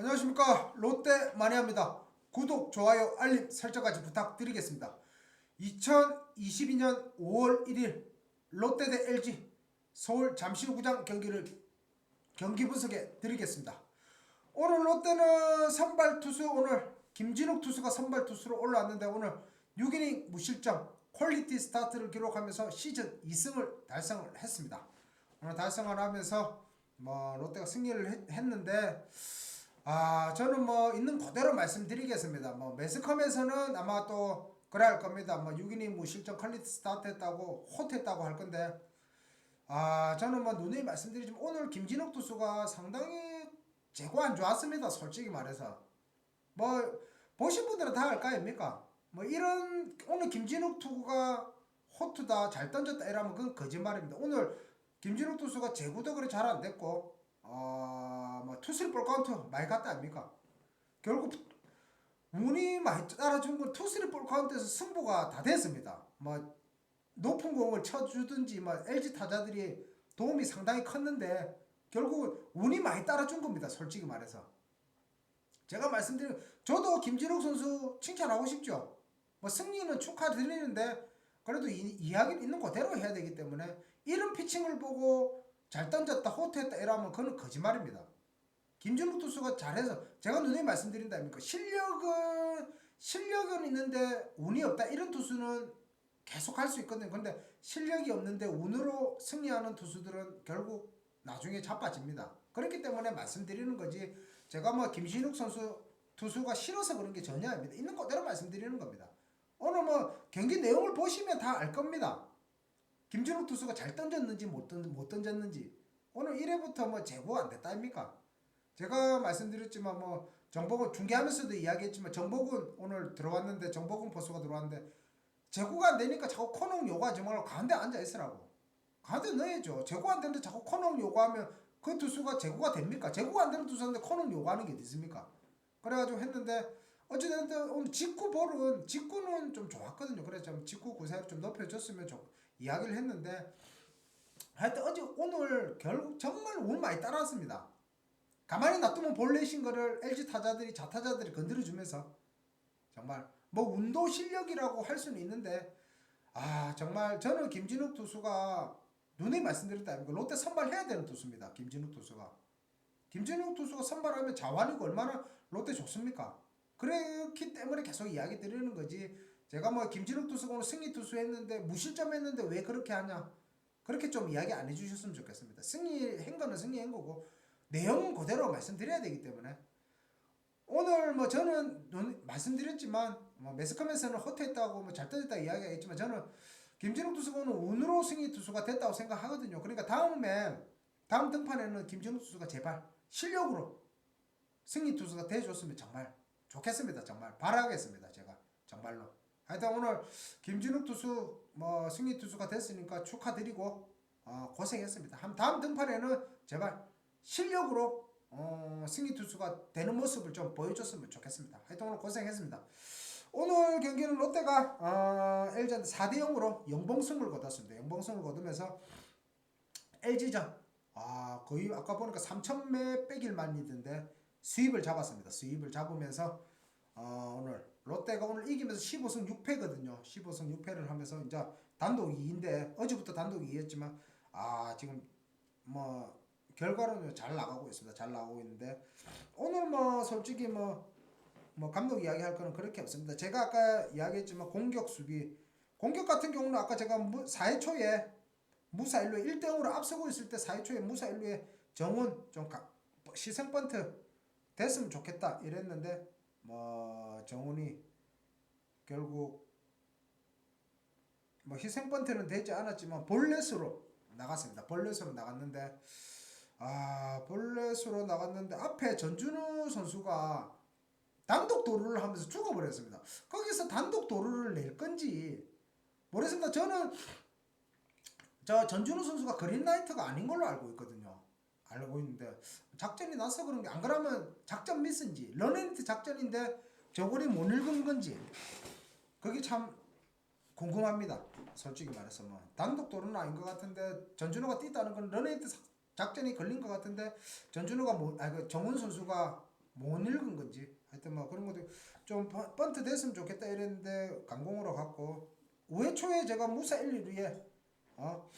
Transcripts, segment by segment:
안녕하십니까 롯데 마니아입니다. 구독, 좋아요, 알림 설정까지 부탁드리겠습니다. 2022년 5월 1일 롯데 대 LG 서울 잠실구장 경기를 경기 분석해 드리겠습니다. 오늘 롯데는 선발 투수 오늘 김진욱 투수가 선발 투수로 올라왔는데 오늘 6이닝 무실점 퀄리티 스타트를 기록하면서 시즌 2승을 달성을 했습니다. 오늘 달성을 하면서 뭐 롯데가 승리를 했, 했는데 아 저는 뭐 있는 그대로 말씀드리겠습니다. 뭐 매스컴에서는 아마 또 그래 할 겁니다. 뭐 6이닝 무실점 퀄리티 스타트 했다고 헛했다고 할 건데 아 저는 뭐 누누이 말씀드리지만 오늘 김진욱 투수가 상당히 재고 안 좋았습니다. 솔직히 말해서 뭐 보신 분들은 다 알 거 아닙니까? 뭐 이런 오늘 김진욱 투구가 호투다 잘 던졌다 이러면 그건 거짓말입니다. 오늘 김진욱 투수가 제구도 그리 잘안 됐고 어 뭐 투스리 볼 카운트 많이 갔다 아닙니까? 결국 운이 많이 따라준 건 투스리 볼 카운트에서 승부가 다 됐습니다. 뭐 높은 공을 쳐주든지 뭐 LG 타자들이 도움이 상당히 컸는데 결국은 운이 많이 따라준 겁니다. 솔직히 말해서. 제가 말씀드린 저도 김진욱 선수 칭찬하고 싶죠. 뭐 승리는 축하드리는데 그래도 이, 이야기는 있는 그대로 해야 되기 때문에 이런 피칭을 보고 잘 던졌다 호투했다 이러면 그건 거짓말입니다. 김진욱 투수가 잘해서 제가 눈에 말씀드린다 아닙니까? 실력은 실력은 있는데 운이 없다 이런 투수는 계속 할 수 있거든요. 근데 실력이 없는데 운으로 승리하는 투수들은 결국 나중에 자빠집니다. 그렇기 때문에 말씀드리는 거지. 제가 뭐 김신욱 선수 투수가 싫어서 그런 게 전혀 아닙니다. 있는 그대로 말씀드리는 겁니다. 오늘 뭐 경기 내용을 보시면 다 알 겁니다. 김준욱 투수가 잘 던졌는지 못, 던, 못 던졌는지 오늘 1회부터 뭐 제고가 안 됐다 아닙니까? 제가 말씀드렸지만 뭐 정복은 중계하면서도 이야기했지만 정복은 오늘 들어왔는데 정복은 포수가 들어왔는데 제고가 안 되니까 자꾸 코너 요구하지 말고 가운데 앉아 있으라고. 가운데 넣어야죠. 제고 안 되는데 자꾸 코너 요구하면 그 투수가 제고가 됩니까? 제고가 안 되는 투수인데 코너 요구하는 게 어디 있습니까? 그래가지고 했는데 어찌됐든 오늘 직구 볼은 직구는 좀 좋았거든요. 그래서 좀 직구 구사를 좀 높여줬으면 좀 이야기를 했는데 하여튼 어제 오늘 결국 정말 운 많이 따라왔습니다. 가만히 놔두면 볼넷인 거를 LG 타자들이 자타자들이 건드려주면서 정말 뭐 운도 실력이라고 할 수는 있는데 아 정말 저는 김진욱 투수가 눈에 말씀드렸다 아닙니까 롯데 선발해야 되는 투수입니다. 김진욱 투수가 김진욱 투수가 선발하면 자완이고 얼마나 롯데 좋습니까? 그렇기 때문에 계속 이야기 드리는 거지. 제가 뭐 김진욱 투수가 오늘 승리 투수 했는데 무실점 했는데 왜 그렇게 하냐? 그렇게 좀 이야기 안 해주셨으면 좋겠습니다. 승리 한 거는 승리 한 거고 내용은 그대로 말씀드려야 되기 때문에 오늘 뭐 저는 논- 말씀드렸지만 뭐 매스컴에서는 허투했다고 뭐잘 던졌다 이야기했지만 저는 김진욱 투수가 운으로 승리 투수가 됐다고 생각하거든요. 그러니까 다음에 다음 등판에는 김진욱 투수가 제발 실력으로 승리 투수가 돼줬으면 정말 좋겠습니다. 정말 바라겠습니다. 제가 정말로. 하여튼 오늘 김진욱 투수 뭐 승리 투수가 됐으니까 축하드리고 어, 고생했습니다. 한 다음 등판에는 제발 실력으로 어, 승리 투수가 되는 모습을 좀 보여줬으면 좋겠습니다. 하여튼 오늘 고생했습니다. 오늘 경기는 롯데가 어, LG한테 4대 0으로 영봉승을 거뒀습니다. 영봉승을 거두면서 LG전 아 거의 아까 보니까 3천매 빼길 만이던데 수입을 잡았습니다. 수입을 잡으면서 어, 오늘 롯데가 오늘 이기면서 15승 6패거든요. 15승 6패를 하면서 이제 단독 2위인데 어제부터 단독 2위였지만 아 지금 뭐 결과로는 잘 나가고 있습니다. 잘 나가고 있는데 오늘 뭐 솔직히 뭐 뭐 감독 이야기할 거는 그렇게 없습니다. 제가 아까 이야기했지만 공격 수비 공격 같은 경우는 아까 제가 4회 초에 무사 1루에 1대 0으로 앞서고 있을 때 4회 초에 무사 1루에 정훈 좀 가, 시선 번트 됐으면 좋겠다 이랬는데 뭐 정훈이 결국 뭐 희생 번트는 되지 않았지만 볼넷으로 나갔습니다. 볼넷으로 나갔는데 아 볼넷으로 나갔는데 앞에 전준우 선수가 단독 도루를 하면서 죽어버렸습니다. 거기서 단독 도루를 낼 건지 모르겠습니다. 저는 저 전준우 선수가 그린라이트가 아닌 걸로 알고 있거든요. 알고 있는데 작전이 나서 그런 게 안 그러면 작전 미스인지 러닝트 작전인데 저거리 못 읽은 건지 그게 참 궁금합니다. 솔직히 말해서 뭐 단독 도루는 아닌 것 같은데 전준우가 뛰다는 건 러닝트 작전이 걸린 것 같은데 전준우가 못, 아그 정훈 선수가 못 읽은 건지. 하여튼 뭐 그런 것도 좀 번- 번트 됐으면 좋겠다 이랬는데 강공으로 갔고 5회 초에 제가 무사 1, 2루에 어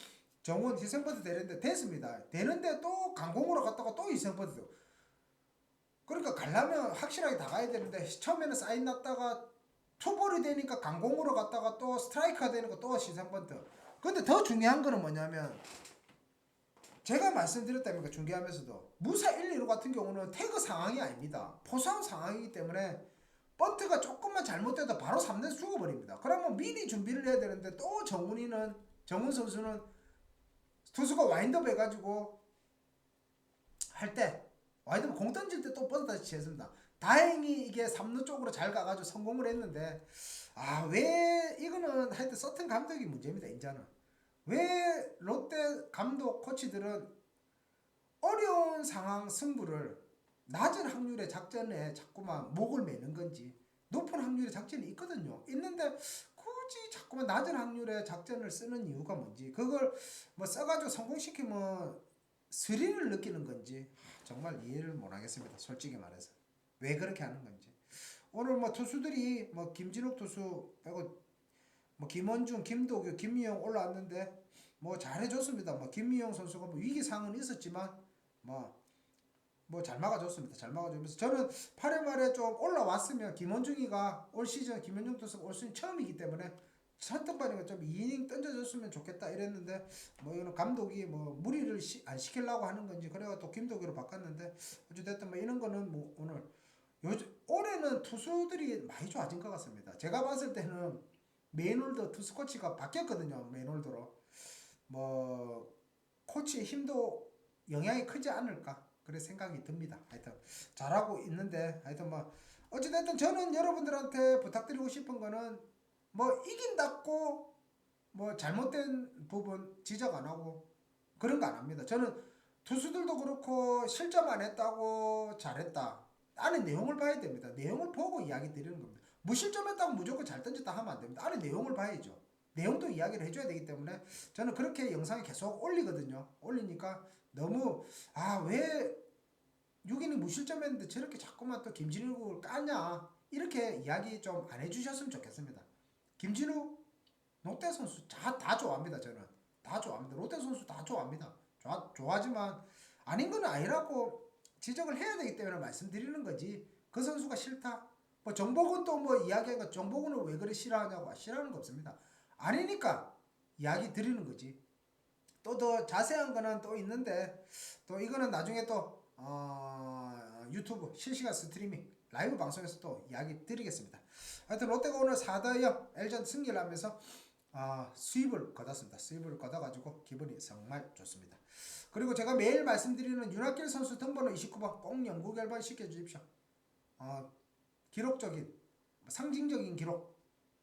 정원 희생번트 되는데 됐습니다. 되는데 또 강공으로 갔다가 또 희생번트 그러니까 가려면 확실하게 다 가야 되는데 처음에는 사인 났다가 투볼이 되니까 강공으로 갔다가 또 스트라이크가 되니까 또 희생번트. 근데 더 중요한 거는 뭐냐면 제가 말씀드렸다니까 중계하면서도 무사 1, 2루 같은 경우는 태그 상황이 아닙니다. 포상 상황이기 때문에 번트가 조금만 잘못돼도 바로 3대 죽어버립니다. 그러면 미리 준비를 해야 되는데 또 정훈이는 정훈 선수는 투수가 와인드업 해가지고 할 때 와인드업 공 던질 때 또 번트 다시 치했습니다. 다행히 이게 3루 쪽으로 잘 가가지고 성공을 했는데 아 왜 이거는 하여튼 서튼 감독이 문제입니다. 인자는 왜 롯데 감독 코치들은 어려운 상황 승부를 낮은 확률의 작전에 자꾸만 목을 매는 건지 높은 확률의 작전이 있거든요. 있는데 굳이 자꾸만 낮은 확률의 작전을 쓰는 이유가 뭔지 그걸 뭐 써가지고 성공시키면 스릴을 느끼는 건지 정말 이해를 못하겠습니다. 솔직히 말해서 왜 그렇게 하는 건지 오늘 뭐 투수들이 뭐 김진욱 투수 빼고 뭐 김원중, 김도규, 김미영 올라왔는데 뭐 잘해줬습니다. 뭐 김미영 선수가 뭐 위기 상은 있었지만 뭐 뭐 잘 막아줬습니다. 잘 막아주면서 저는 8회 말에 좀 올라왔으면 김원중이가 올 시즌 김원중 투수가 올 시즌 처음이기 때문에 선택받으니까 좀 2이닝 던져줬으면 좋겠다 이랬는데 뭐 이거는 감독이 뭐 무리를 시, 안 시키려고 하는 건지 그래가 또 김도규로 바꿨는데 어찌됐든 뭐 이런 거는 뭐 오늘 요즘 올해는 투수들이 많이 좋아진 것 같습니다. 제가 봤을 때는 메인홀더 투수 코치가 바뀌었거든요. 메인홀더로 뭐 코치의 힘도 영향이 크지 않을까 그래 생각이 듭니다. 하여튼 잘하고 있는데 하여튼 뭐 어찌됐든 저는 여러분들한테 부탁드리고 싶은 거는 뭐 이긴다고 뭐 잘못된 부분 지적 안 하고 그런 거 안 합니다. 저는 투수들도 그렇고 실점 안 했다고 잘했다. 안에 내용을 봐야 됩니다. 내용을 보고 이야기 드리는 겁니다. 무실점했다고 무조건 잘 던졌다 하면 안 됩니다. 안에 내용을 봐야죠. 내용도 이야기를 해줘야 되기 때문에 저는 그렇게 영상을 계속 올리거든요. 올리니까 너무 아왜 6이닝 무실점했는데 저렇게 자꾸만 또 김진욱을 까냐 이렇게 이야기 좀 안 해주셨으면 좋겠습니다. 김진욱 롯데 선수 다, 다 좋아합니다. 저는 다 좋아합니다. 롯데 선수 다 좋아합니다. 좋아 좋아하지만 아닌 건 아니라고 지적을 해야 되기 때문에 말씀드리는 거지. 그 선수가 싫다. 뭐 정복은 또 뭐 이야기하니까 정복은을 왜 그래 싫어하냐고 아, 싫어하는 거 없습니다. 아니니까 이야기 드리는 거지. 또 더 자세한 거는 또 있는데 또 이거는 나중에 또 어, 유튜브 실시간 스트리밍 라이브 방송에서 또 이야기 드리겠습니다. 하여튼 롯데가 오늘 4대0 LG 승리를 하면서 아, 수입을 거뒀습니다. 수입을 거둬가지고 기분이 정말 좋습니다. 그리고 제가 매일 말씀드리는 윤학길 선수 등번호 29번 꼭 연구 결반 시켜주십시오. 어, 기록적인 상징적인 기록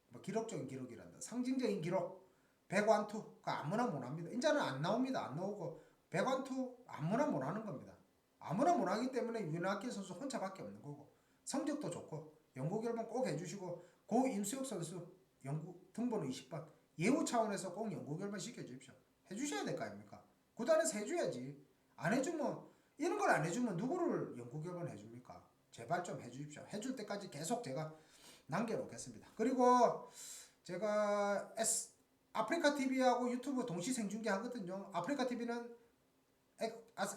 뭐 기록적인 기록이란다. 상징적인 기록 백완투가 아무나 못합니다. 이제는 안 나옵니다. 안 나오고 백완투 아무나 못하는 겁니다. 아무나 못하기 때문에 윤학길 선수 혼자밖에 없는 거고 성적도 좋고 연구 결반 꼭 해주시고 고 임수혁 선수 연구 등번호 20번 예우 차원에서 꼭 연구 결반 시켜주십시오. 해주셔야 될 거 아닙니까? 구단에서 해줘야지. 안 해주면 이런 걸 안 해주면 누구를 연구 결반 해줍니까? 제발 좀 해주십시오. 해줄 때까지 계속 제가 남겨놓겠습니다. 그리고 제가 S 아프리카 TV하고 유튜브 동시 생중계 하거든요. 아프리카 TV는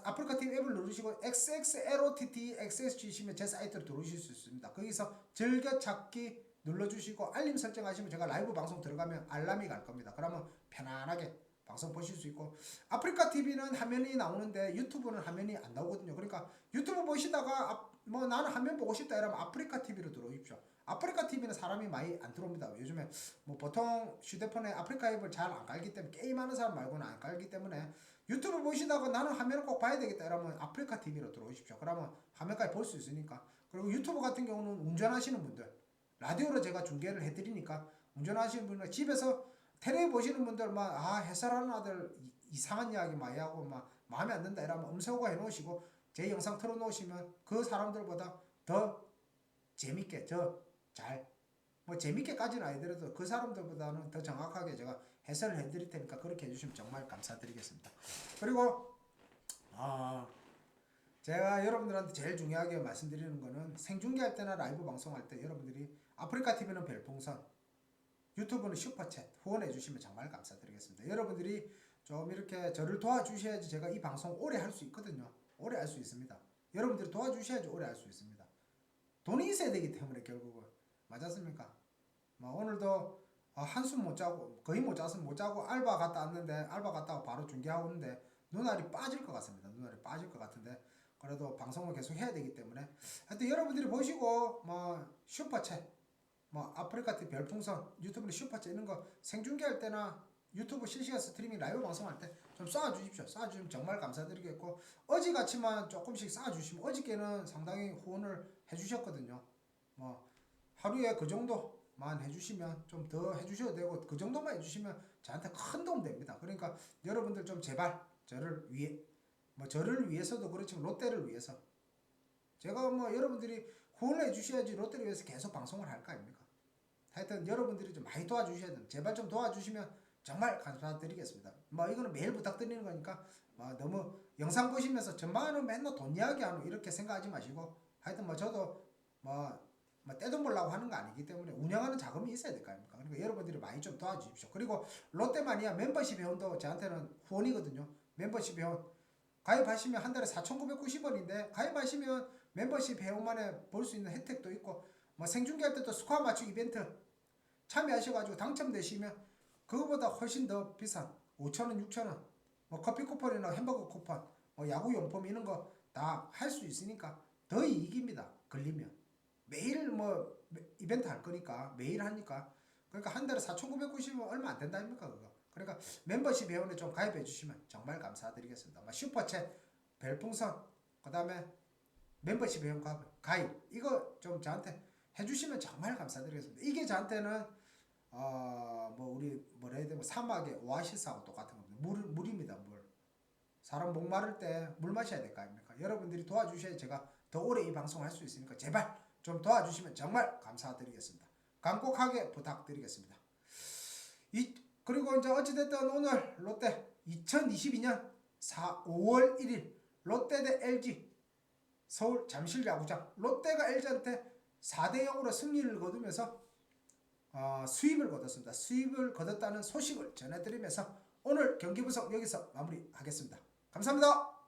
아프리카 TV 앱을 누르시고 XXLOTT XS 주시면 제 사이트로 들어오실 수 있습니다. 거기서 즐겨찾기 눌러주시고 알림 설정하시면 제가 라이브 방송 들어가면 알람이 갈 겁니다. 그러면 편안하게 방송 보실 수 있고 아프리카 TV는 화면이 나오는데 유튜브는 화면이 안 나오거든요. 그러니까 유튜브 보시다가 아, 뭐 나는 화면 보고 싶다 이러면 아프리카 TV로 들어오십시오. 아프리카 TV는 사람이 많이 안 들어옵니다. 요즘에 뭐 보통 휴대폰에 아프리카 앱을 잘 안 깔기 때문에 게임하는 사람 말고는 안 깔기 때문에 유튜브 보시다가 나는 화면을 꼭 봐야 되겠다 이러면 아프리카 TV로 들어오십시오. 그러면 화면까지 볼 수 있으니까. 그리고 유튜브 같은 경우는 운전하시는 분들 라디오로 제가 중계를 해드리니까 운전하시는 분들 집에서 텔레비 보시는 분들 막 아 해설하는 아들 이- 이상한 이야기 많이 하고 막 마음에 안 든다 이러면 음소거 해놓으시고 제 영상 틀어놓으시면 그 사람들보다 더 재밌게 저잘뭐 재밌게까지는 아니더라도 그 사람들보다는 더 정확하게 제가 해설을 해드릴 테니까 그렇게 해주시면 정말 감사드리겠습니다. 그리고 아 제가 여러분들한테 제일 중요하게 말씀드리는 거는 생중계할 때나 라이브 방송할 때 여러분들이 아프리카 TV는 별풍선, 유튜브는 슈퍼챗 후원해 주시면 정말 감사드리겠습니다. 여러분들이 좀 이렇게 저를 도와주셔야지 제가 이 방송 오래 할 수 있거든요. 오래 할 수 있습니다. 여러분들이 도와주셔야지 오래 할 수 있습니다. 돈이 있어야 되기 때문에 결국은 맞았습니까? 뭐 오늘도 아, 한숨 못 자고 거의 못 잤으면 못 자고 알바 갔다 왔는데 알바 갔다 와 바로 중계하고 있는데 눈알이 빠질 것 같습니다. 눈알이 빠질 것 같은데 그래도 방송을 계속 해야 되기 때문에 하여튼 여러분들이 보시고 뭐 슈퍼챗 뭐 아프리카 TV 별풍선 유튜브는 슈퍼챗 이런 거 생중계할 때나 유튜브 실시간 스트리밍 라이브 방송할 때 좀 쏴주십시오. 쏴주시면 정말 감사드리겠고 어지같이만 조금씩 쏴주시면 어저께는 상당히 후원을 해주셨거든요. 뭐 하루에 그 정도만 해주시면 좀 더 해주셔도 되고 그 정도만 해주시면 저한테 큰 도움 됩니다. 그러니까 여러분들 좀 제발 저를 위해 뭐 저를 위해서도 그렇지만 롯데를 위해서 제가 뭐 여러분들이 후원을 해주셔야지 롯데를 위해서 계속 방송을 할 거 아닙니까? 하여튼 여러분들이 좀 많이 도와주셔야 돼요. 제발 좀 도와주시면 정말 감사드리겠습니다. 뭐 이거는 매일 부탁드리는 거니까 뭐 너무 영상 보시면서 전반은 맨날 돈 이야기하는 이렇게 생각하지 마시고 하여튼 뭐 저도 뭐, 뭐 떼돈 벌라고 하는 거 아니기 때문에 운영하는 자금이 있어야 될 거 아닙니까? 그러니까 여러분들이 많이 좀 도와주십시오. 그리고 롯데마니아 멤버십 회원도 저한테는 후원이거든요. 멤버십 회원 가입하시면 한 달에 4,990원인데 가입하시면 멤버십 회원만에 볼 수 있는 혜택도 있고 뭐 생중계할 때도 스코어 맞추기 이벤트 참여하셔가지고 당첨되시면 그거보다 훨씬 더 비싼 5,000원, 6,000원 뭐 커피 쿠폰이나 햄버거 쿠폰 뭐 야구 용품 이런 거 다 할 수 있으니까 더 이익입니다. 걸리면 매일 뭐 이벤트 할 거니까 매일 하니까 그러니까 한 달에 4,990원 얼마 안 된다 아닙니까 그거 그러니까 멤버십 회원에 좀 가입해 주시면 정말 감사드리겠습니다. 뭐 슈퍼챗, 별풍선, 그 다음에 멤버십 회원 가입 이거 좀 저한테 해주시면 정말 감사드리겠습니다. 이게 저한테는 어 뭐 우리 뭐라 해야 되면 사막의 오아시스하고 똑같은 겁니다. 물 물입니다 물. 사람 목마를 때 물 마셔야 될 거 아닙니까? 여러분들이 도와주셔야 제가 더 오래 이 방송을 할 수 있으니까 제발 좀 도와주시면 정말 감사드리겠습니다. 간곡하게 부탁드리겠습니다. 이 그리고 이제 어찌됐든 오늘 롯데 2022년 4, 5월 1일 롯데 대 LG 서울 잠실 야구장 롯데가 LG한테 4대 0으로 승리를 거두면서 어, 수입을 거뒀습니다. 수입을 거뒀다는 소식을 전해드리면서 오늘 경기 분석 여기서 마무리하겠습니다. 감사합니다.